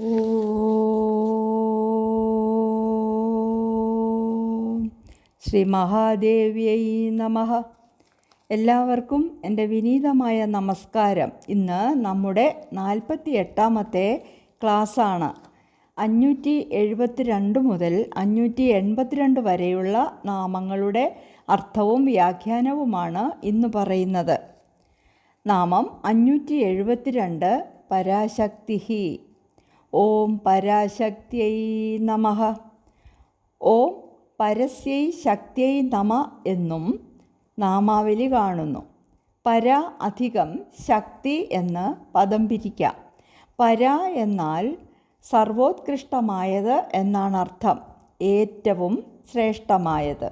ശ്രീ മഹാദേവ്യൈ നമ. എല്ലാവർക്കും എന്റെ വിനീതമായ നമസ്കാരം. ഇന്ന് നമ്മുടെ നാൽപ്പത്തി എട്ടാമത്തെ ക്ലാസ്സാണ്. അഞ്ഞൂറ്റി എഴുപത്തിരണ്ട് മുതൽ അഞ്ഞൂറ്റി എൺപത്തിരണ്ട് വരെയുള്ള നാമങ്ങളുടെ അർത്ഥവും വ്യാഖ്യാനവുമാണ് ഇന്ന് പറയുന്നത്. നാമം അഞ്ഞൂറ്റി എഴുപത്തിരണ്ട് പരാശക്തി ഓം പരാശക്തിയൈ നമ. ഓം പരസ്യൈ ശക്തിയൈ നമ എന്നും നാമാവലി കാണുന്നു. പര അധികം ശക്തി എന്ന് പദം പിരിക്കാം. പര എന്നാൽ സർവോത്കൃഷ്ടമായത് എന്നാണ് അർത്ഥം. ഏറ്റവും ശ്രേഷ്ഠമായത്.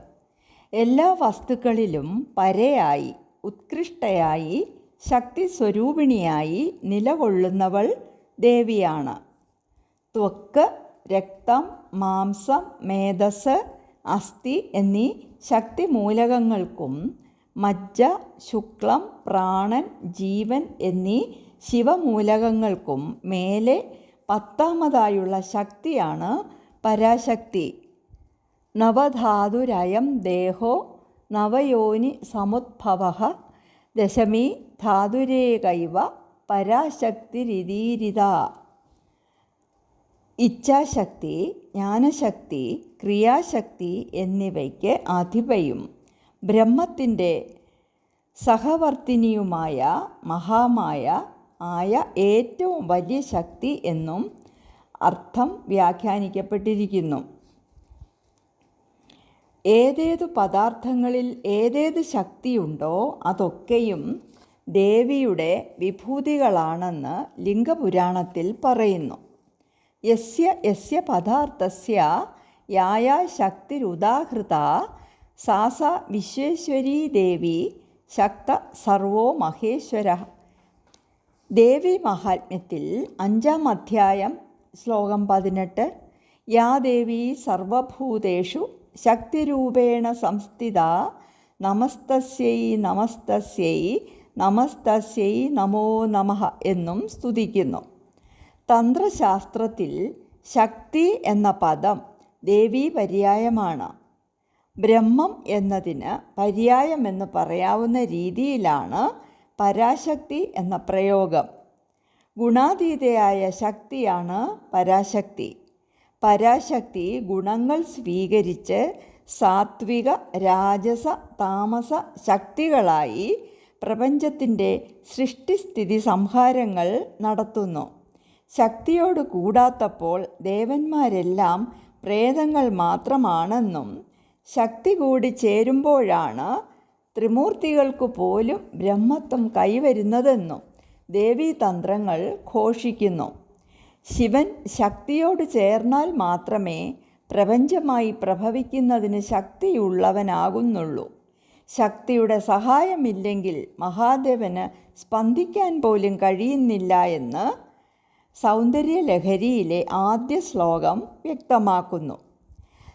എല്ലാ വസ്തുക്കളിലും പരയായി ഉത്കൃഷ്ടയായി ശക്തി സ്വരൂപിണിയായി നിലകൊള്ളുന്നവൾ ദേവിയാണ്. ത്വക്ക് രക്തം മാംസം മേധസ് അസ്ഥി എന്നീ ശക്തി മൂലകങ്ങൾക്കും മജ്ജ ശുക്ലം പ്രാണൻ ജീവൻ എന്നീ ശിവമൂലകങ്ങൾക്കും മേലെ പത്താമതായുള്ള ശക്തിയാണ് പരാശക്തി. നവധാതുരയം ദേഹോ നവയോനി സമുദ്ഭവ ദശമി ധാതുരേകൈവ പരാശക്തിരിതീരിത. ഇച്ഛാശക്തി ജ്ഞാനശക്തി ക്രിയാശക്തി എന്നിവയ്ക്ക് അധിപയും. ബ്രഹ്മത്തിന്റെ സഹവർത്തിനിയുമായ മഹാമായ ആയ ഏറ്റവും വലിയ ശക്തി എന്നും അർത്ഥം വ്യാഖ്യാനിക്കപ്പെട്ടിരിക്കുന്നു. ഏതേതു പദാർത്ഥങ്ങളിൽ ഏതേത് ശക്തിയുണ്ടോ അതൊക്കെയും ദേവിയുടെ വിഭൂതികളാണെന്ന് ലിംഗപുരാണത്തിൽ പറയുന്നു. യസ്യ യസ്യ പദാർത്ഥസ്യ യായാ ശക്തിരുദാഹൃത സാസ വിശ്വേശ്വരീ ദേവി ശക്ത സർവോ മഹേശ്വര. ദേവി മഹാത്മ്യത്തിൽ അഞ്ചാം അധ്യായം ശ്ലോകം പതിനെട്ട്. യാ ദേവി സർവഭൂതേഷു ശക്തിരൂപേണ സംസ്ഥിത നമസ്തസ്യൈ നമസ്തസ്യൈ നമസ്തസ്യൈ നമോ നമഃ എന്നും സ്തുതിക്കുന്നു. തന്ത്രശാസ്ത്രത്തിൽ ശക്തി എന്ന പദം ദേവീ പര്യായമാണ്. ബ്രഹ്മം എന്നതിന് പര്യായമെന്ന് പറയാവുന്ന രീതിയിലാണ് പരാശക്തി എന്ന പ്രയോഗം. ഗുണാതീതയായ ശക്തിയാണ് പരാശക്തി. പരാശക്തി ഗുണങ്ങൾ സ്വീകരിച്ച് സാത്വിക രാജസ താമസ ശക്തികളായി പ്രപഞ്ചത്തിന്റെ സൃഷ്ടിസ്ഥിതി സംഹാരങ്ങൾ നടത്തുന്നു. ശക്തിയോട് കൂടാത്തപ്പോൾ ദേവന്മാരെല്ലാം പ്രേതങ്ങൾ മാത്രമാണെന്നും ശക്തി കൂടി ചേരുമ്പോഴാണ് ത്രിമൂർത്തികൾക്ക് പോലും ബ്രഹ്മത്വം കൈവരുന്നതെന്നും ദേവീതന്ത്രങ്ങൾ ഘോഷിക്കുന്നു. ശിവൻ ശക്തിയോട് ചേർന്നാൽ മാത്രമേ പ്രപഞ്ചമായി പ്രഭവിക്കുന്നതിന് ശക്തിയുള്ളവനാകുന്നുള്ളൂ. ശക്തിയുടെ സഹായമില്ലെങ്കിൽ മഹാദേവന് സ്പന്ദിക്കാൻ പോലും കഴിയുന്നില്ല എന്ന് സൗന്ദര്യലഹരിയിലെ ആദ്യ ശ്ലോകം വ്യക്തമാക്കുന്നു.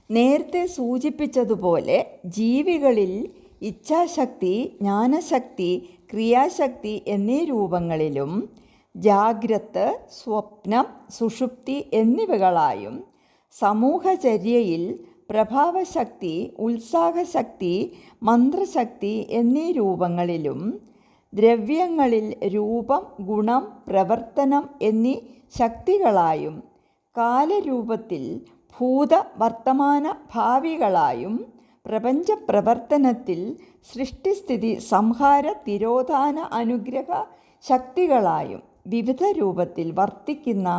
നേരത്തെ സൂചിപ്പിച്ചതുപോലെ ജീവികളിൽ ഇച്ഛാശക്തി ജ്ഞാനശക്തി ക്രിയാശക്തി എന്നീ രൂപങ്ങളിലും ജാഗ്രത് സ്വപ്നം സുഷുപ്തി എന്നിവകളായും സമൂഹചര്യയിൽ പ്രഭാവശക്തി ഉത്സാഹശക്തി മന്ത്രശക്തി എന്നീ രൂപങ്ങളിലും ദ്രവ്യങ്ങളിൽ രൂപം ഗുണം പ്രവർത്തനം എന്നീ ശക്തികളായും കാലരൂപത്തിൽ ഭൂത വർത്തമാന ഭാവികളായും പ്രപഞ്ചപ്രവർത്തനത്തിൽ സൃഷ്ടിസ്ഥിതി സംഹാര തിരോധാന അനുഗ്രഹ ശക്തികളായും വിവിധ രൂപത്തിൽ വർത്തിക്കുന്ന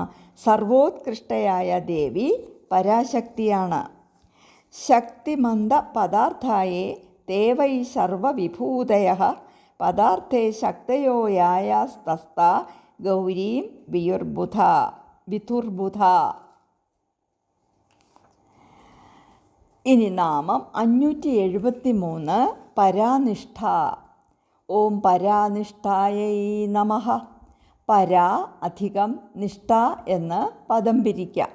സർവോത്കൃഷ്ടയായ ദേവി പരാശക്തിയാണ്. ശക്തിമന്ദ പദാർത്ഥായേ ദേവൈ സർവവിഭൂതയ പദാർത്ഥേ ശക്തയോ യായാസ്തസ്ത ഗൗരീം വിയുർബുധ വിതുർബുധ ഇനി നാമം അഞ്ഞൂറ്റി എഴുപത്തി മൂന്ന് പരാനിഷ്ഠ. ഓം പരാനിഷ്ഠായൈ നമ. പരാ അധികം നിഷ്ഠ എന്ന് പദം പിരിക്കാം.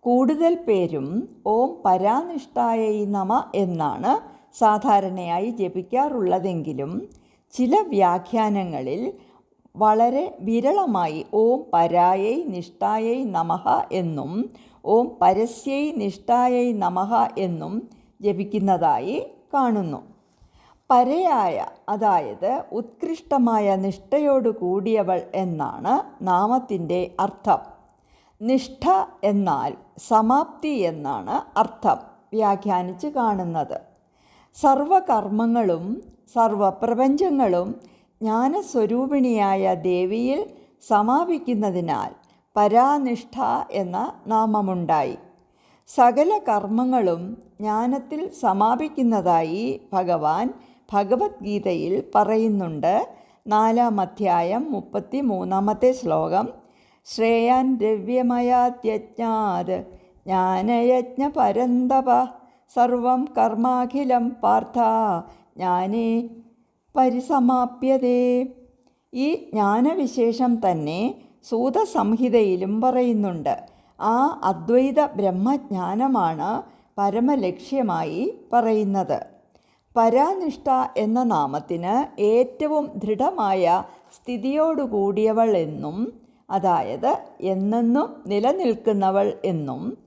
കൂടുതൽ പേരും ഓം പരാനിഷ്ഠായൈ നമ എന്നാണ് സാധാരണയായി ജപിക്കാറുള്ളതെങ്കിലും ചില വ്യാഖ്യാനങ്ങളിൽ വളരെ വിരളമായി ഓം പരായൈ നിഷ്ഠായൈ നമഹ എന്നും ഓം പരസ്യൈ നിഷ്ഠായൈ നമഹ എന്നും ജപിക്കുന്നതായി കാണുന്നു. പരയായ അതായത് ഉത്കൃഷ്ടമായ നിഷ്ഠയോടു കൂടിയവൾ എന്നാണ് നാമത്തിന്റെ അർത്ഥം. നിഷ്ഠ എന്നാൽ സമാപ്തി എന്നാണ് അർത്ഥം വ്യാഖ്യാനിച്ച് കാണുന്നത്. സർവകർമ്മങ്ങളും സർവപ്രപഞ്ചങ്ങളും ജ്ഞാനസ്വരൂപിണിയായ ദേവിയിൽ സമാപിക്കുന്നതിനാൽ പരാനിഷ്ഠ എന്ന നാമമുണ്ടായി. സകല കർമ്മങ്ങളും ജ്ഞാനത്തിൽ സമാപിക്കുന്നതായി ഭഗവാൻ ഭഗവത്ഗീതയിൽ പറയുന്നുണ്ട്. നാലാം അധ്യായം മുപ്പത്തി മൂന്നാമത്തെ ശ്ലോകം. ശ്രേയാൻ ദ്രവ്യമയാത്യജ്ഞാത് ജ്ഞാനയജ്ഞ പരന്തപ സർവം കർമാഖിലം പാർത്ഥ ജ്ഞാനേ പരിസമാപ്യതേ. ഈ ജ്ഞാനവിശേഷം തന്നെ സൂതസംഹിതയിലും പറയുന്നുണ്ട്. ആ അദ്വൈത ബ്രഹ്മജ്ഞാനമാണ് പരമലക്ഷ്യമായി പറയുന്നത്. പരാനിഷ്ഠ എന്ന നാമത്തിന് ഏറ്റവും ദൃഢമായ സ്ഥിതിയോടുകൂടിയവൾ എന്നും അതായത് എന്നെന്നും നിലനിൽക്കുന്നവൾ എന്നും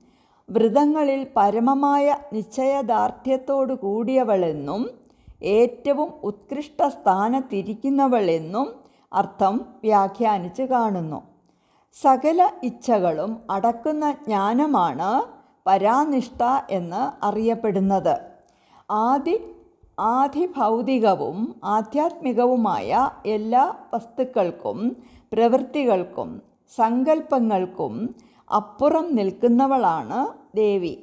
വ്രതങ്ങളിൽ പരമമായ നിശ്ചയദാർഢ്യത്തോടു കൂടിയവളെന്നും ഏറ്റവും ഉത്കൃഷ്ട സ്ഥാനത്തിരിക്കുന്നവളെന്നും അർത്ഥം വ്യാഖ്യാനിച്ച് കാണുന്നു. സകല ഇച്ഛകളും അടക്കുന്ന ജ്ഞാനമാണ് പരാനിഷ്ഠ എന്ന് അറിയപ്പെടുന്നത്. ആദി ആധിഭൗതികവും ആധ്യാത്മികവുമായ എല്ലാ വസ്തുക്കൾക്കും പ്രവൃത്തികൾക്കും സങ്കല്പങ്ങൾക്കും അപ്പുറം നിൽക്കുന്നവളാണ് ദേവി.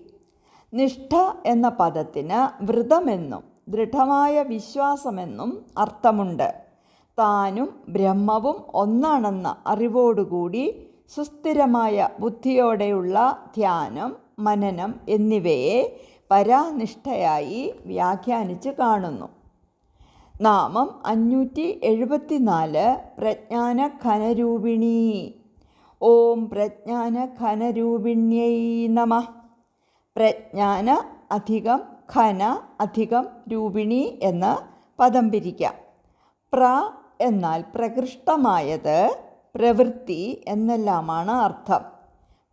നിഷ്ഠ എന്ന പദത്തിന് വ്രതമെന്നും ദൃഢമായ വിശ്വാസമെന്നും അർത്ഥമുണ്ട്. താനും ബ്രഹ്മവും ഒന്നാണെന്ന അറിവോടുകൂടി സുസ്ഥിരമായ ബുദ്ധിയോടെയുള്ള ധ്യാനം മനനം എന്നിവയെ പരാനിഷ്ഠയായി വ്യാഖ്യാനിച്ച് കാണുന്നു. നാമം അഞ്ഞൂറ്റി എഴുപത്തിനാല് പ്രജ്ഞാന ഖനരൂപിണി ഓം പ്രജ്ഞാന ഖനരൂപിണ്യൈ നമ. പ്രജ്ഞാന അധികം ഘന അധികം രൂപിണി എന്ന് പദം പിരിക്കാം. പ്ര എന്നാൽ പ്രകൃഷ്ടമായത് പ്രവൃത്തി എന്നെല്ലാമാണ് അർത്ഥം.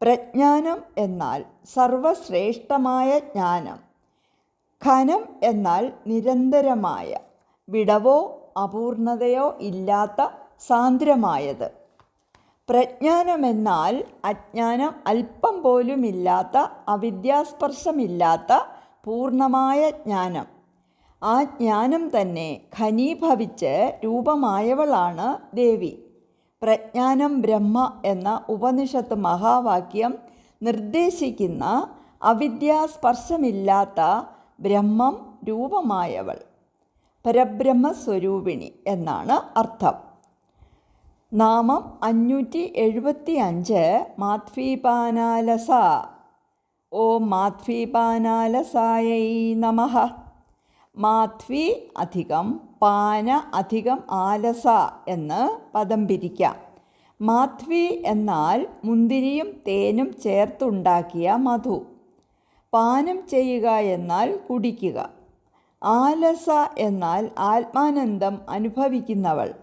പ്രജ്ഞാനം എന്നാൽ സർവശ്രേഷ്ഠമായ ജ്ഞാനം. ഖനം എന്നാൽ നിരന്തരമായ വിടവോ അപൂർണതയോ ഇല്ലാത്ത സാന്ദ്രമായത്. പ്രജ്ഞാനമെന്നാൽ അജ്ഞാനം അല്പം പോലുമില്ലാത്ത അവിദ്യാസ്പർശമില്ലാത്ത പൂർണമായ ജ്ഞാനം. ആ ജ്ഞാനം തന്നെ ഖനീഭവിച്ച് രൂപമായവളാണ് ദേവി. പ്രജ്ഞാനം ബ്രഹ്മ എന്ന ഉപനിഷത്ത് മഹാവാക്യം നിർദ്ദേശിക്കുന്ന അവിദ്യാസ്പർശമില്ലാത്ത ബ്രഹ്മം രൂപമായവൾ. പരബ്രഹ്മസ്വരൂപിണി എന്നാണ് അർത്ഥം. നാമം അഞ്ഞൂറ്റി എഴുപത്തി അഞ്ച് മാധ്വീപാനാലസ ഓം മാധ്വീപാനാലസായൈ നമ. മാധ്വി അധികം പാന അധികം ആലസ എന്ന് പദം പിരിക്കാം. മാധ്വി എന്നാൽ മുന്തിരിയും തേനും ചേർത്തുണ്ടാക്കിയ മധു. പാനം ചെയ്യുക എന്നാൽ കുടിക്കുക. ആലസ എന്നാൽ ആത്മാനന്ദം അനുഭവിക്കുന്നവൾ.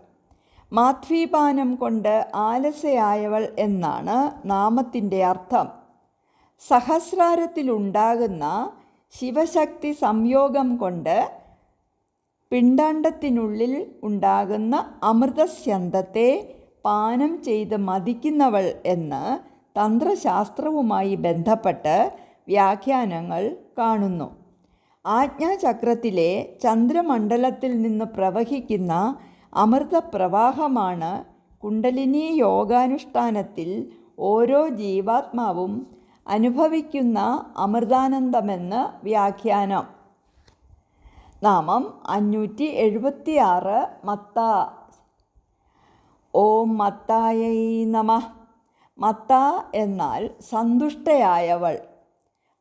മാധ്വീപാനം കൊണ്ട് ആലസയായവൾ എന്നാണ് നാമത്തിന്റെ അർത്ഥം. സഹസ്രാരത്തിലുണ്ടാകുന്ന ശിവശക്തി സംയോഗം കൊണ്ട് പിണ്ടാണ്ടത്തിനുള്ളിൽ ഉണ്ടാകുന്ന അമൃതസ്യന്തത്തെ പാനം ചെയ്ത് മതിക്കുന്നവൾ എന്ന് തന്ത്രശാസ്ത്രവുമായി ബന്ധപ്പെട്ട് വ്യാഖ്യാനങ്ങൾ കാണുന്നു. ആജ്ഞാചക്രത്തിലെ ചന്ദ്രമണ്ഡലത്തിൽ നിന്ന് പ്രവഹിക്കുന്ന അമൃതപ്രവാഹമാണ് കുണ്ടലിനി യോഗാനുഷ്ഠാനത്തിൽ ഓരോ ജീവാത്മാവും അനുഭവിക്കുന്ന അമൃതാനന്ദമെന്ന് വ്യാഖ്യാനം. നാമം അഞ്ഞൂറ്റി എഴുപത്തിയാറ് മത്ത. ഓം മത്തായൈ നമ. മത്ത എന്നാൽ സന്തുഷ്ടയായവൾ.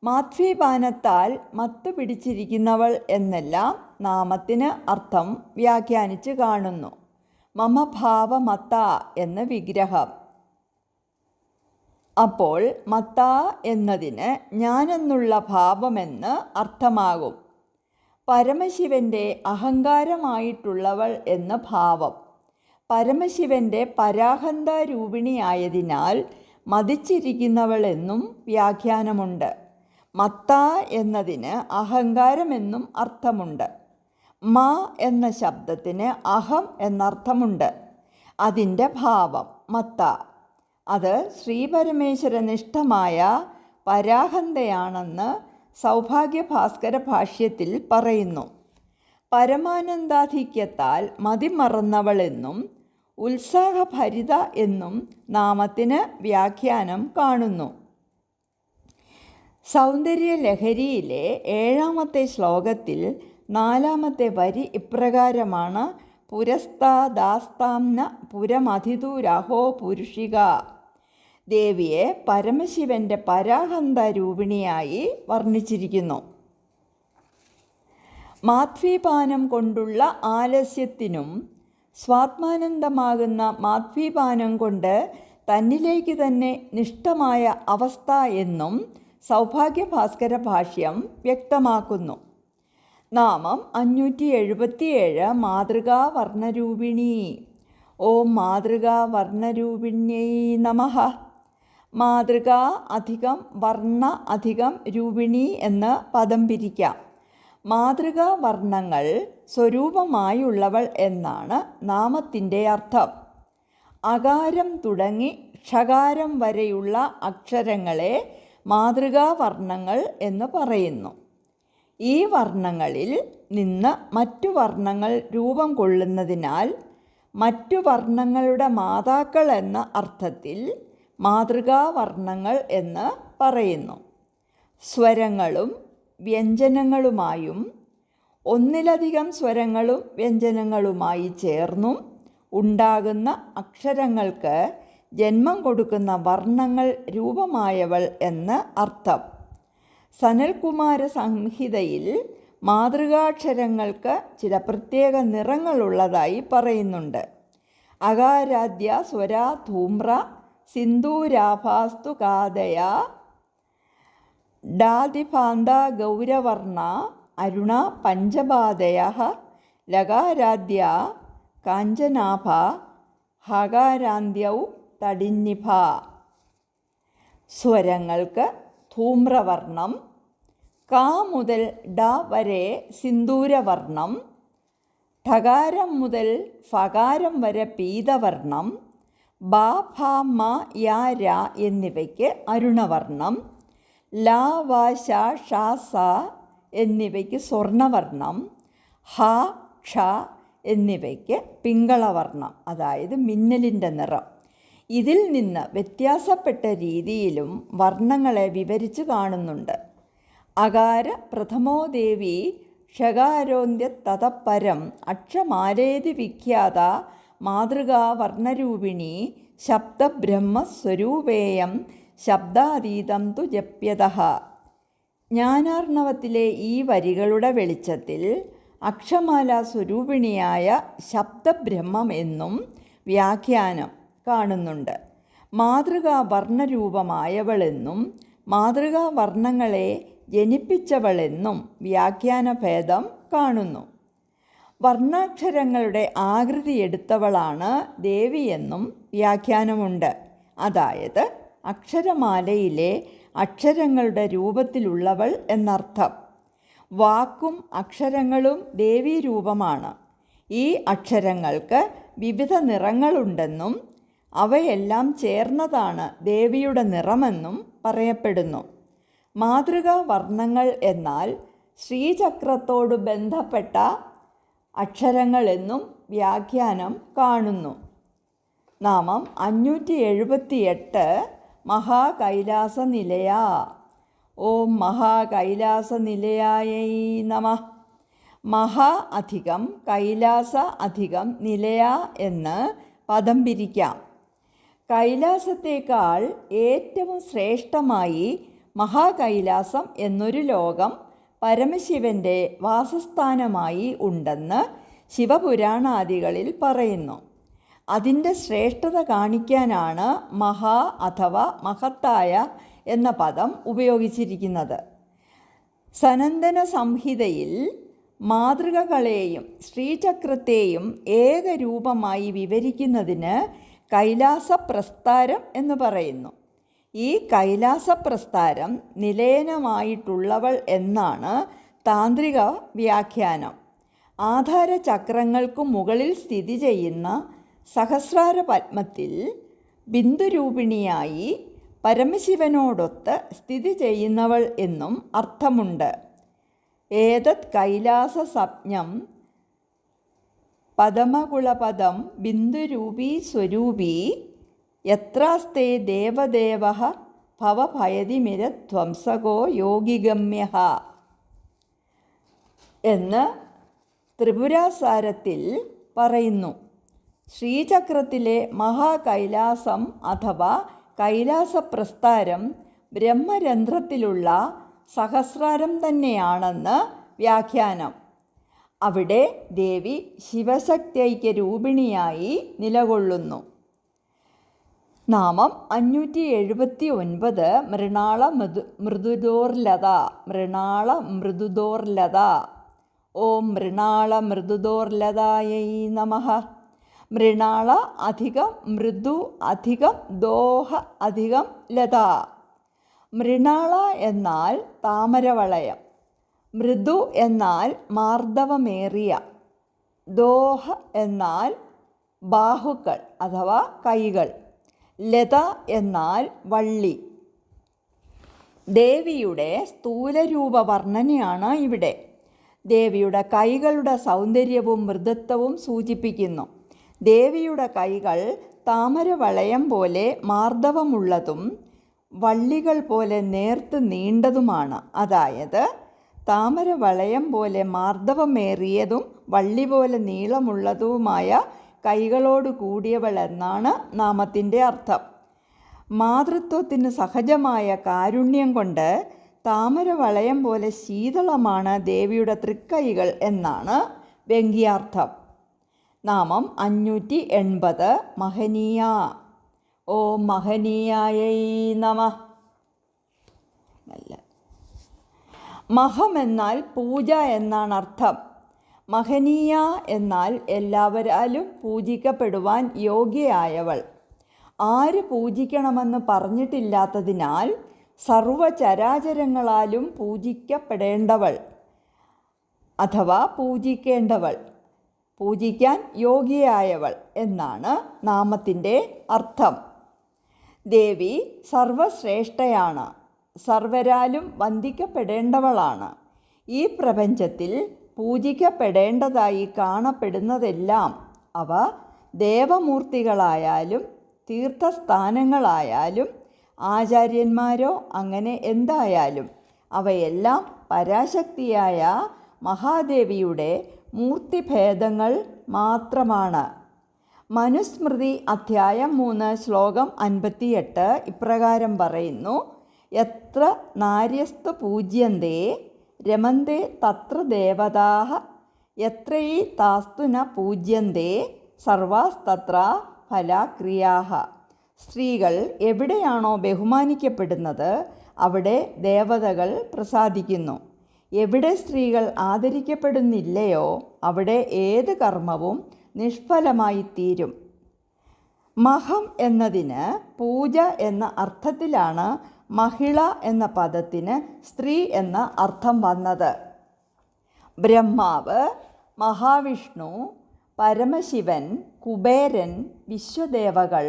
മാധ്വീപാനത്താൽ മത്തു പിടിച്ചിരിക്കുന്നവൾ എന്നെല്ലാം നാമത്തിന് അർത്ഥം വ്യാഖ്യാനിച്ച് കാണുന്നു. മമഭാവമത്ത എന്ന് വിഗ്രഹം. അപ്പോൾ മത്ത എന്നതിന് ഞാനെന്നുള്ള ഭാവമെന്ന് അർത്ഥമാകും. പരമശിവന്റെ അഹങ്കാരമായിട്ടുള്ളവൾ എന്ന ഭാവം. പരമശിവന്റെ പരാഹന്ത രൂപിണിയായതിനാൽ മതിച്ചിരിക്കുന്നവളെന്നും വ്യാഖ്യാനമുണ്ട്. മത്ത എന്നതിന് അഹങ്കാരമെന്നും അർത്ഥമുണ്ട്. മ എന്ന ശബ്ദത്തിന് അഹം എന്നർത്ഥമുണ്ട്. അതിന്റെ ഭാവം മത്ത. അത് ശ്രീപരമേശ്വരനിഷ്ഠമായ പരാഹന്തയാണെന്ന് സൗഭാഗ്യഭാസ്കര ഭാഷ്യത്തിൽ പറയുന്നു. പരമാനന്ദാധിക്യത്താൽ മതിമറന്നവളെന്നും ഉത്സാഹഭരിത എന്നും നാമത്തിന് വ്യാഖ്യാനം കാണുന്നു. സൗന്ദര്യലഹരിയിലെ ഏഴാമത്തെ ശ്ലോകത്തിൽ നാലാമത്തെ വരി ഇപ്രകാരമാണ് പുരസ്താദാസ്താംന പുരമധിതുരാഹോ പുരുഷിക. ദേവിയെ പരമശിവന്റെ പരാഹന്ത രൂപിണിയായി വർണിച്ചിരിക്കുന്നു. മാധ്വീപാനം കൊണ്ടുള്ള ആലസ്യത്തിനും സ്വാത്മാനന്ദമാകുന്ന മാധ്വീപാനം കൊണ്ട് തന്നിലേക്ക് തന്നെ നിഷ്ഠമായ അവസ്ഥ എന്നും സൗഭാഗ്യഭാസ്കര ഭാഷ്യം വ്യക്തമാക്കുന്നു. നാമം അഞ്ഞൂറ്റി എഴുപത്തിയേഴ് മാതൃകാ വർണരൂപിണി ഓം മാതൃകാ വർണരൂപിണ്യൈ നമഃ. മാതൃക അധികം വർണ അധികം രൂപിണി എന്ന് പദം പിരിക്കാം. മാതൃകാ വർണങ്ങൾ സ്വരൂപമായുള്ളവൾ എന്നാണ് നാമത്തിന്റെ അർത്ഥം. അകാരം തുടങ്ങി ക്ഷകാരം വരെയുള്ള അക്ഷരങ്ങളെ മാതൃകാ വർണങ്ങൾ എന്ന് പറയുന്നു. ഈ വർണങ്ങളിൽ നിന്ന് മറ്റു വർണങ്ങൾ രൂപം കൊള്ളുന്നതിനാൽ മറ്റു വർണങ്ങളുടെ മാതാക്കൾ എന്ന അർത്ഥത്തിൽ മാതൃകാവർണങ്ങൾ എന്ന് പറയുന്നു. സ്വരങ്ങളും വ്യഞ്ജനങ്ങളുമായും ഒന്നിലധികം സ്വരങ്ങളും വ്യഞ്ജനങ്ങളുമായി ചേർന്നും ഉണ്ടാകുന്ന അക്ഷരങ്ങൾക്ക് ജന്മം കൊടുക്കുന്ന വർണങ്ങൾ രൂപമായവൾ എന്ന് അർത്ഥം. സനൽകുമാര സംഹിതയിൽ മാതൃകാക്ഷരങ്ങൾക്ക് ചില പ്രത്യേക നിറങ്ങളുള്ളതായി പറയുന്നുണ്ട്. അകാരാദ്യ സ്വര ധൂമ്ര സിന്ധൂരാഭാസ്തു കാതയ ഡാതിഭാന്ത ഗൗരവർണ അരുണ പഞ്ചപാതയ ലകാരാദ്യ കാഞ്ചനാഭ ഹകാരാന്ത്യൗ തടിന്നിഭ. സ്വരങ്ങൾക്ക് ധൂമ്രവർണം കാ മുതൽ ഡ വരെ സിന്ദൂരവർണം ഠകാരം മുതൽ ഫകാരം വരെ പീതവർണം ബ ഭ മ യ ര എന്നിവയ്ക്ക് അരുണവർണം ല വ ശ ഷ സ എന്നിവയ്ക്ക് സ്വർണവർണം ഹ ക്ഷ എന്നിവയ്ക്ക് പിങ്കളവർണം അതായത് മിന്നലിന്റെ നിറം. ഇതിൽ നിന്ന് വ്യത്യാസപ്പെട്ട രീതിയിലും വർണങ്ങളെ വിവരിച്ചു കാണുന്നുണ്ട്. അകാര പ്രഥമോ ദേവി ഷകാരോന്ത്യ തതപ്പരം അക്ഷമാലേതി വിഖ്യാത മാതൃകാ വർണരൂപിണി ശബ്ദബ്രഹ്മസ്വരൂപേയം ശബ്ദാതീതം തു ജപ്യത. ജ്ഞാനാർണവത്തിലെ ഈ വരികളുടെ വെളിച്ചത്തിൽ അക്ഷമാല സ്വരൂപിണിയായ ശബ്ദബ്രഹ്മം എന്നും വ്യാഖ്യാനം. കാണുന്നുണ്ട്. മാതൃകാ വർണരൂപമായവളെന്നും മാതൃകാ വർണങ്ങളെ ജനിപ്പിച്ചവളെന്നും വ്യാഖ്യാനഭേദം കാണുന്നു. വർണാക്ഷരങ്ങളുടെ ആകൃതി എടുത്തവളാണ് ദേവിയെന്നും വ്യാഖ്യാനമുണ്ട്. അതായത് അക്ഷരമാലയിലെ അക്ഷരങ്ങളുടെ രൂപത്തിലുള്ളവൾ എന്നർത്ഥം. വാക്കും അക്ഷരങ്ങളും ദേവീരൂപമാണ്. ഈ അക്ഷരങ്ങൾക്ക് വിവിധ നിറങ്ങളുണ്ടെന്നും അവയെല്ലാം ചേർന്നതാണ് ദേവിയുടെ നിറമെന്നും പറയപ്പെടുന്നു. മാതൃകാ വർണങ്ങൾ എന്നാൽ ശ്രീചക്രത്തോട് ബന്ധപ്പെട്ട അക്ഷരങ്ങളെന്നും വ്യാഖ്യാനം കാണുന്നു. നാമം അഞ്ഞൂറ്റി എഴുപത്തിയെട്ട് മഹാകൈലാസ നിലയ ഓം മഹാകൈലാസ നിലയായൈ നമ. മഹാ അധികം കൈലാസ അധികം നിലയ എന്ന് പദം പിരിക്കാം. കൈലാസത്തേക്കാൾ ഏറ്റവും ശ്രേഷ്ഠമായി മഹാകൈലാസം എന്നൊരു ലോകം പരമശിവന്റെ വാസസ്ഥാനമായി ഉണ്ടെന്ന് ശിവപുരാണാദികളിൽ പറയുന്നു. അതിന്റെ ശ്രേഷ്ഠത കാണിക്കാനാണ് മഹാ അഥവാ മഹത്തായ എന്ന പദം ഉപയോഗിച്ചിരിക്കുന്നത്. സനന്ദന സംഹിതയിൽ മാതൃകകളെയും ശ്രീചക്രത്തെയും ഏകരൂപമായി വിവരിക്കുന്നതിന് കൈലാസ പ്രസ്താരം എന്ന് പറയുന്നു. ഈ കൈലാസ പ്രസ്താരം നിലയനമായിട്ടുള്ളവൾ എന്നാണ് താന്ത്രിക വ്യാഖ്യാനം. ആധാരചക്രങ്ങൾക്കു മുകളിൽ സ്ഥിതി ചെയ്യുന്ന സഹസ്രാര പത്മത്തിൽ ബിന്ദുരൂപിണിയായി പരമശിവനോടൊത്ത് സ്ഥിതി ചെയ്യുന്നവൾ എന്നും അർത്ഥമുണ്ട്. ഏതത് കൈലാസ പദമകുളപദം ബിന്ദുരൂപീ സ്വരൂപീ യത്രാസ്തേ ദേവദേവ ഭവഭയതിമിരധ്വംസകോ യോഗിഗമ്യ എന്ന് ത്രിപുരാസാരത്തിൽ പറയുന്നു. ശ്രീചക്രത്തിലെ മഹാകൈലാസം അഥവാ കൈലാസപ്രസ്ഥാരം ബ്രഹ്മരന്ധ്രത്തിലുള്ള സഹസ്രാരം തന്നെയാണെന്ന് വ്യാഖ്യാനം. അവിടെ ദേവി ശിവശക്തൈക്യരൂപിണിയായി നിലകൊള്ളുന്നു. നാമം അഞ്ഞൂറ്റി എഴുപത്തി ഒൻപത് മൃണാള മൃദു മൃദുദോർലത മൃണാള മൃദുദോർലത. ഓം മൃണാള മൃദുദോർലതായൈ നമഃ. മൃണാള അധികം മൃദു അധികം ദോഹ അധികം ലത. മൃണാള എന്നാൽ താമരവളയം. മൃദു എന്നാൽ മാർദ്ദവമേറിയ ദോഹ എന്നാൽ ബാഹുക്കൾ അഥവാ കൈകൾ. ലത എന്നാൽ വള്ളി. ദേവിയുടെ സ്ഥൂലരൂപ വർണനയാണ് ഇവിടെ. ദേവിയുടെ കൈകളുടെ സൗന്ദര്യവും മൃദുത്വവും സൂചിപ്പിക്കുന്നു. ദേവിയുടെ കൈകൾ താമരവളയം പോലെ മാർദ്ദവമുള്ളതും വള്ളികൾ പോലെ നേർത്ത് നീണ്ടതുമാണ്. അതായത് താമരവളയം പോലെ മാർദ്ദവമേറിയതും വള്ളി പോലെ നീളമുള്ളതുമായ കൈകളോട് കൂടിയവൾ എന്നാണ് നാമത്തിന്റെ അർത്ഥം. മാതൃത്വത്തിന് സഹജമായ കാരുണ്യം കൊണ്ട് താമര വളയം പോലെ ശീതളമാണ് ദേവിയുടെ തൃക്കൈകൾ എന്നാണ് വ്യംഗ്യാർത്ഥം. നാമം അഞ്ഞൂറ്റി എൺപത് മഹനീയ. ഓ മഹനീയായൈ നമ. നല്ല മഹം എന്നാൽ പൂജ എന്നാണ് അർത്ഥം മഹനീയ എന്നാൽ എല്ലാവരാലും പൂജിക്കപ്പെടുവാൻ യോഗ്യയായവൾ. ആര് പൂജിക്കണമെന്ന് പറഞ്ഞിട്ടില്ലാത്തതിനാൽ സർവചരാചരങ്ങളാലും പൂജിക്കപ്പെടേണ്ടവൾ അഥവാ പൂജിക്കേണ്ടവൾ പൂജിക്കാൻ യോഗ്യയായവൾ എന്നാണ് നാമത്തിന്റെ അർത്ഥം. ദേവി സർവശ്രേഷ്ഠയാണ് സർവരാലും വന്ദിക്കപ്പെടേണ്ടവളാണ്. ഈ പ്രപഞ്ചത്തിൽ പൂജിക്കപ്പെടേണ്ടതായി കാണപ്പെടുന്നതെല്ലാം അവ ദേവമൂർത്തികളായാലും തീർത്ഥസ്ഥാനങ്ങളായാലും ആചാര്യന്മാരോ അങ്ങനെ എന്തായാലും അവയെല്ലാം പരാശക്തിയായ മഹാദേവിയുടെ മൂർത്തിഭേദങ്ങൾ മാത്രമാണ്. മനുസ്മൃതി അധ്യായം മൂന്ന് ശ്ലോകം അൻപത്തിയെട്ട് ഇപ്രകാരം പറയുന്നു എത്ര നാര്യസ്ത പൂജ്യന്തേ രമന്തേ തത്ര ദേവതാഹ? എത്രയീ താസ്തു ന പൂജ്യന്തേ സർവാസ്തത്ര ഫലാക്രിയാഹ? സ്ത്രീകൾ എവിടെയാണോ ബഹുമാനിക്കപ്പെടുന്നത് അവിടെ ദേവതകൾ പ്രസാദിക്കുന്നു. എവിടെ സ്ത്രീകൾ ആദരിക്കപ്പെടുന്നില്ലയോ അവിടെ ഏത് കർമ്മവും നിഷ്ഫലമായി തീരും മഹം എന്നതിന് പൂജ എന്ന അർത്ഥത്തിലാണ് മഹിള എന്ന പദത്തിന് സ്ത്രീ എന്ന അർത്ഥം വന്നത്. ബ്രഹ്മാവ് മഹാവിഷ്ണു പരമശിവൻ കുബേരൻ വിശ്വദേവകൾ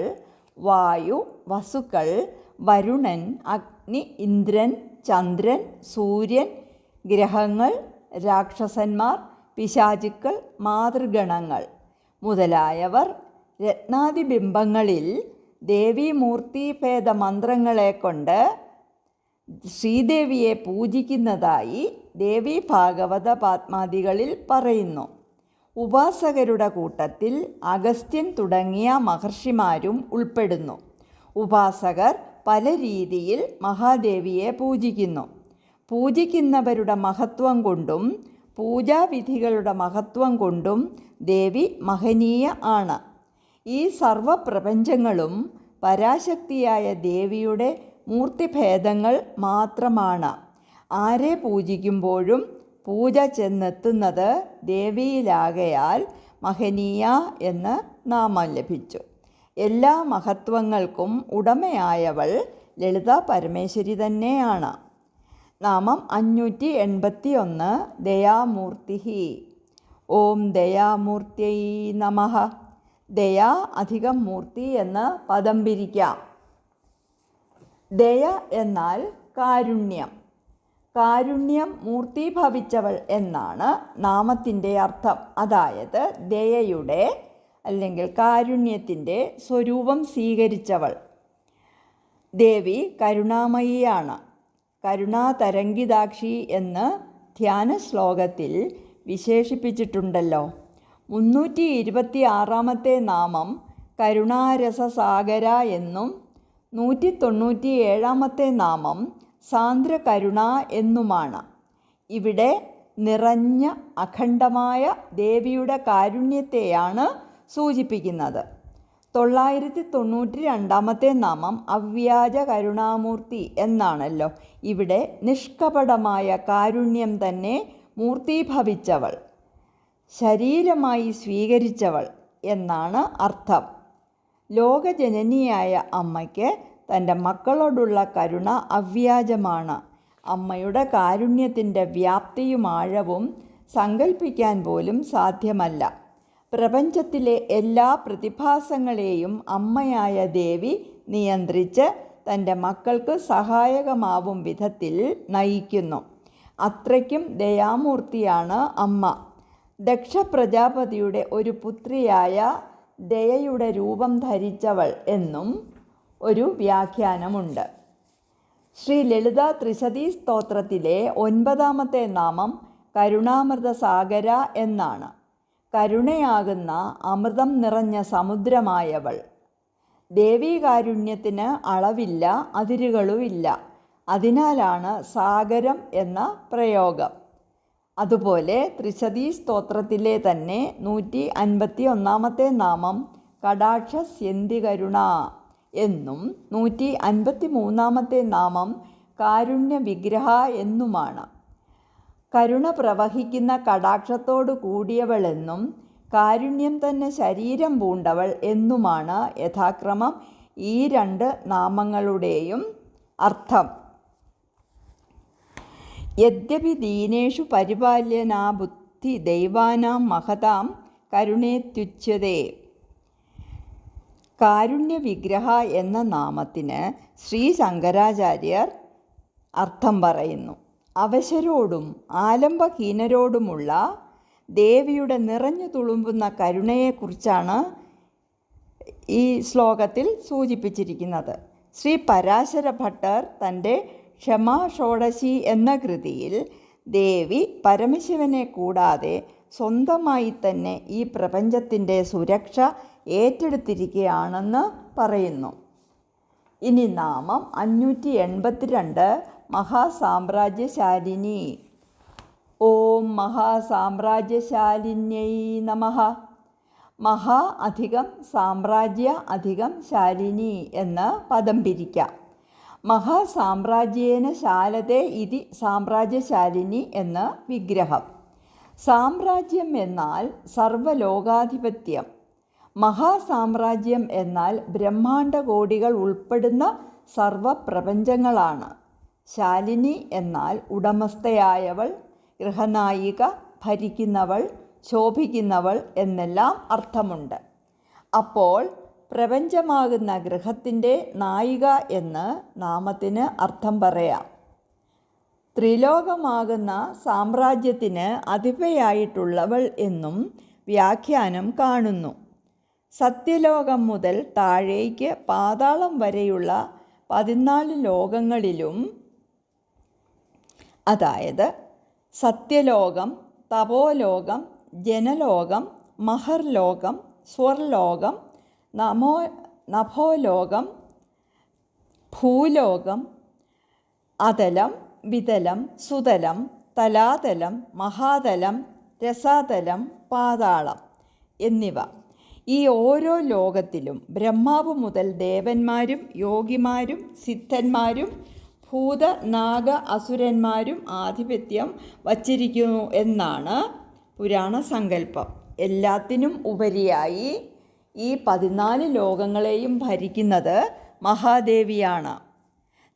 വായു വസുക്കൾ വരുണൻ അഗ്നി ഇന്ദ്രൻ ചന്ദ്രൻ സൂര്യൻ ഗ്രഹങ്ങൾ രാക്ഷസന്മാർ പിശാചുക്കൾ മാതൃഗണങ്ങൾ. മുതലായവർ രത്നാദിബിംബങ്ങളിൽ ദേവീമൂർത്തിഭേദ മന്ത്രങ്ങളെ കൊണ്ട് ശ്രീദേവിയെ പൂജിക്കുന്നതായി ദേവി ഭാഗവത പാത്മാദികളിൽ പറയുന്നു. ഉപാസകരുടെ കൂട്ടത്തിൽ അഗസ്ത്യൻ തുടങ്ങിയ മഹർഷിമാരും ഉൾപ്പെടുന്നു. ഉപാസകർ പല രീതിയിൽ മഹാദേവിയെ പൂജിക്കുന്നു. പൂജിക്കുന്നവരുടെ മഹത്വം കൊണ്ടും പൂജാവിധികളുടെ മഹത്വം കൊണ്ടും ദേവി മഹനീയ ആണ്. ഈ സർവപ്രപഞ്ചങ്ങളും പരാശക്തിയായ ദേവിയുടെ മൂർത്തിഭേദങ്ങൾ മാത്രമാണ്. ആരെ പൂജിക്കുമ്പോഴും പൂജ ചെന്നെത്തുന്നത് ദേവിയിലാകയാൽ മഹനീയ എന്ന് നാമം ലഭിച്ചു. എല്ലാ മഹത്വങ്ങൾക്കും ഉടമയായവൾ ലളിത പരമേശ്വരി തന്നെയാണ്. നാമം അഞ്ഞൂറ്റി എൺപത്തി ഒന്ന് ദയാമൂർത്തി ഓം ദയാമൂർത്തിയൈ നമഃ. ദയാ അധികം മൂർത്തി എന്ന് പദം പിരിക്കാം ദയ എന്നാൽ കാരുണ്യം. കാരുണ്യം മൂർത്തി ഭവിച്ചവൾ എന്നാണ് നാമത്തിന്റെ അർത്ഥം. അതായത് ദയയുടെ അല്ലെങ്കിൽ കാരുണ്യത്തിന്റെ സ്വരൂപം സ്വീകരിച്ചവൾ. ദേവി കരുണാമയിയാണ്. കരുണാതരംഗിതാക്ഷി എന്ന് ധ്യാന ശ്ലോകത്തിൽ വിശേഷിപ്പിച്ചിട്ടുണ്ടല്ലോ. മുന്നൂറ്റി ഇരുപത്തി ആറാമത്തെ നാമം കരുണാരസസാഗര എന്നും നൂറ്റി തൊണ്ണൂറ്റി ഏഴാമത്തെ നാമം സാന്ദ്രകരുണ എന്നുമാണ്. ഇവിടെ നിറഞ്ഞ അഖണ്ഡമായ ദേവിയുടെ കാരുണ്യത്തെയാണ് സൂചിപ്പിക്കുന്നത്. തൊള്ളായിരത്തി തൊണ്ണൂറ്റി രണ്ടാമത്തെ നാമം അവ്യാജ കരുണാമൂർത്തി എന്നാണല്ലോ. ഇവിടെ നിഷ്കപടമായ കാരുണ്യം തന്നെ മൂർത്തീഭവിച്ചവൾ. ശരീരമായി സ്വീകരിച്ചവൾ എന്നാണ് അർത്ഥം. ലോകജനനിയായ അമ്മയ്ക്ക് തന്റെ മക്കളോടുള്ള കരുണ അവ്യാജമാണ്. അമ്മയുടെ കാരുണ്യത്തിന്റെ വ്യാപ്തിയും ആഴവും സങ്കല്പിക്കാൻ പോലും സാധ്യമല്ല. പ്രപഞ്ചത്തിലെ എല്ലാ പ്രതിഭാസങ്ങളെയും അമ്മയായ ദേവി നിയന്ത്രിച്ച് തന്റെ മക്കൾക്ക് സഹായകമാവും വിധത്തിൽ നയിക്കുന്നു. അത്രയ്ക്കും ദയാമൂർത്തിയാണ് അമ്മ. ദക്ഷ പ്രജാപതിയുടെ ഒരു പുത്രിയായ ദയയുടെ രൂപം ധരിച്ചവൾ എന്നും ഒരു വ്യാഖ്യാനമുണ്ട്. ശ്രീ ലളിത ത്രിശതീ സ്തോത്രത്തിലെ ഒൻപതാമത്തെ നാമം കരുണാമൃത സാഗര എന്നാണ്. കരുണയാകുന്ന അമൃതം നിറഞ്ഞ സമുദ്രമായവൾ. ദേവീകാരുണ്യത്തിന് അളവില്ല അതിരുകളുമില്ല. അതിനാലാണ് സാഗരം എന്ന പ്രയോഗം. അതുപോലെ ത്രിശതി സ്തോത്രത്തിലെ തന്നെ നൂറ്റി അൻപത്തി ഒന്നാമത്തെ നാമം കടാക്ഷസ്യന്തികരുണ എന്നും നൂറ്റി അൻപത്തി മൂന്നാമത്തെ നാമം കാരുണ്യ വിഗ്രഹ എന്നുമാണ്. കരുണ പ്രവഹിക്കുന്ന കടാക്ഷത്തോടു കൂടിയവളെന്നും കാരുണ്യം തന്നെ ശരീരം പൂണ്ടവൾ എന്നുമാണ് യഥാക്രമം. ഈ രണ്ട് നാമങ്ങളുടെയും അർത്ഥം. യദ്യപി ദീനേഷു പരിപാല്യനാ ബുദ്ധി ദൈവാനാം മഹതാം കരുണേത്യുച്യതേ കാരുണ്യവിഗ്രഹ എന്ന നാമത്തിന് ശ്രീ ശങ്കരാചാര്യർ അർത്ഥം പറയുന്നു. അവശരോടും ആലംബഹീനരോടുമുള്ള ദേവിയുടെ നിറഞ്ഞു തുളുമ്പുന്ന കരുണയെക്കുറിച്ചാണ് ഈ ശ്ലോകത്തിൽ സൂചിപ്പിച്ചിരിക്കുന്നത്. ശ്രീ പരാശര ഭട്ടർ തന്റെ ക്ഷമാ ഷോഡശി എന്ന കൃതിയിൽ ദേവി പരമശിവനെ കൂടാതെ സ്വന്തമായി തന്നെ ഈ പ്രപഞ്ചത്തിന്റെ സുരക്ഷ ഏറ്റെടുത്തിരിക്കുകയാണെന്ന് പറയുന്നു. ഇനി നാമം അഞ്ഞൂറ്റി എൺപത്തിരണ്ട് മഹാസാമ്രാജ്യശാലിനി. ഓം മഹാസാമ്രാജ്യശാലിന്യൈ നമ. മഹാ അധികം സാമ്രാജ്യ അധികം ശാലിനി എന്ന് പദം പിരിക്കാം. മഹാസാമ്രാജ്യേന ശാലതേ ഇതി സാമ്രാജ്യശാലിനി എന്ന വിഗ്രഹം. സാമ്രാജ്യം എന്നാൽ സർവലോകാധിപത്യം മഹാസാമ്രാജ്യം എന്നാൽ ബ്രഹ്മാണ്ഡകോടികൾ ഉൾപ്പെടുന്ന സർവപ്രപഞ്ചങ്ങളാണ് ശാലിനി എന്നാൽ ഉടമസ്ഥയായവൾ ഗൃഹനായിക ഭരിക്കുന്നവൾ ശോഭിക്കുന്നവൾ എന്നെല്ലാം അർത്ഥമുണ്ട്. അപ്പോൾ പ്രപഞ്ചമാകുന്ന ഗ്രഹത്തിന്റെ നായിക എന്ന് നാമത്തിന് അർത്ഥം പറയാം. ത്രിലോകമാകുന്ന സാമ്രാജ്യത്തിന് അധിപയായിട്ടുള്ളവൾ എന്നും വ്യാഖ്യാനം കാണുന്നു. സത്യലോകം മുതൽ താഴേക്ക് പാതാളം വരെയുള്ള പതിനാല് ലോകങ്ങളിലും അതായത് സത്യലോകം തപോലോകം ജനലോകം മഹർലോകം സ്വർലോകം നമോ നഭോലോകം ഭൂലോകം അതലം വിതലം സുതലം തലാതലം മഹാതലം രസാതലം പാതാളം എന്നിവ. ഈ ഓരോ ലോകത്തിലും ബ്രഹ്മാവ് മുതൽ ദേവന്മാരും യോഗിമാരും സിദ്ധന്മാരും ഭൂത നാഗ അസുരന്മാരും ആധിപത്യം വച്ചിരിക്കുന്നു എന്നാണ് പുരാണ സങ്കല്പം എല്ലാത്തിനും ഉപരിയായി ഈ പതിനാല് ലോകങ്ങളെയും ഭരിക്കുന്നത് മഹാദേവിയാണ്.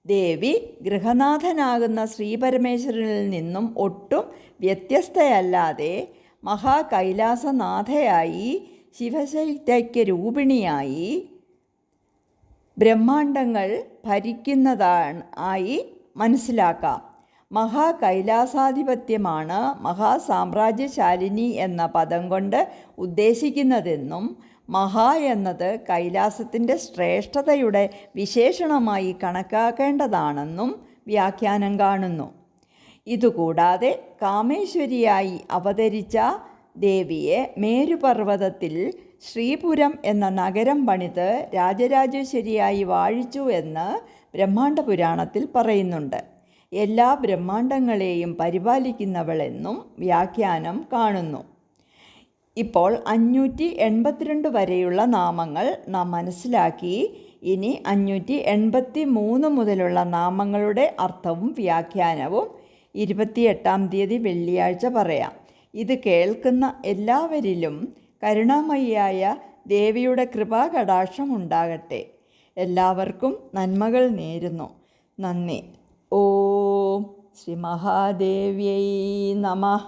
ദേവി ഗൃഹനാഥനാകുന്ന ശ്രീപരമേശ്വരനിൽ നിന്നും ഒട്ടും വ്യത്യസ്തയല്ലാതെ മഹാകൈലാസനാഥയായി ശിവശൈത്യയ്ക്ക് രൂപിണിയായി ബ്രഹ്മാണ്ടങ്ങൾ ഭരിക്കുന്നതാണ് ആയി മനസ്സിലാക്കാം. മഹാകൈലാസാധിപത്യമാണ് മഹാസാമ്രാജ്യശാലിനി എന്ന പദം കൊണ്ട് ഉദ്ദേശിക്കുന്നതെന്നും മഹാ എന്നത് കൈലാസത്തിന്റെ ശ്രേഷ്ഠതയുടെ വിശേഷണമായി കണക്കാക്കേണ്ടതാണെന്നും വ്യാഖ്യാനം കാണുന്നു. ഇതുകൂടാതെ കാമേശ്വരിയായി അവതരിച്ച ദേവിയെ മേരുപർവതത്തിൽ ശ്രീപുരം എന്ന നഗരം പണിത് രാജരാജേശ്വരിയായി വാഴിച്ചു എന്ന് ബ്രഹ്മാണ്ഡ പുരാണത്തിൽ പറയുന്നുണ്ട്. എല്ലാ ബ്രഹ്മാണ്ടങ്ങളെയും പരിപാലിക്കുന്നവളെന്നും വ്യാഖ്യാനം കാണുന്നു. ഇപ്പോൾ അഞ്ഞൂറ്റി എൺപത്തിരണ്ട് വരെയുള്ള നാമങ്ങൾ നാം മനസ്സിലാക്കി. ഇനി അഞ്ഞൂറ്റി എൺപത്തി മൂന്ന് മുതലുള്ള നാമങ്ങളുടെ അർത്ഥവും വ്യാഖ്യാനവും ഇരുപത്തിയെട്ടാം തീയതി വെള്ളിയാഴ്ച പറയാം. ഇത് കേൾക്കുന്ന എല്ലാവരിലും കരുണാമയിയായ ദേവിയുടെ കൃപാകടാക്ഷം ഉണ്ടാകട്ടെ. എല്ലാവർക്കും നന്മകൾ നേരുന്നു. നന്ദി. ഓ ശ്രീ മഹാദേവ്യൈ നമഃ.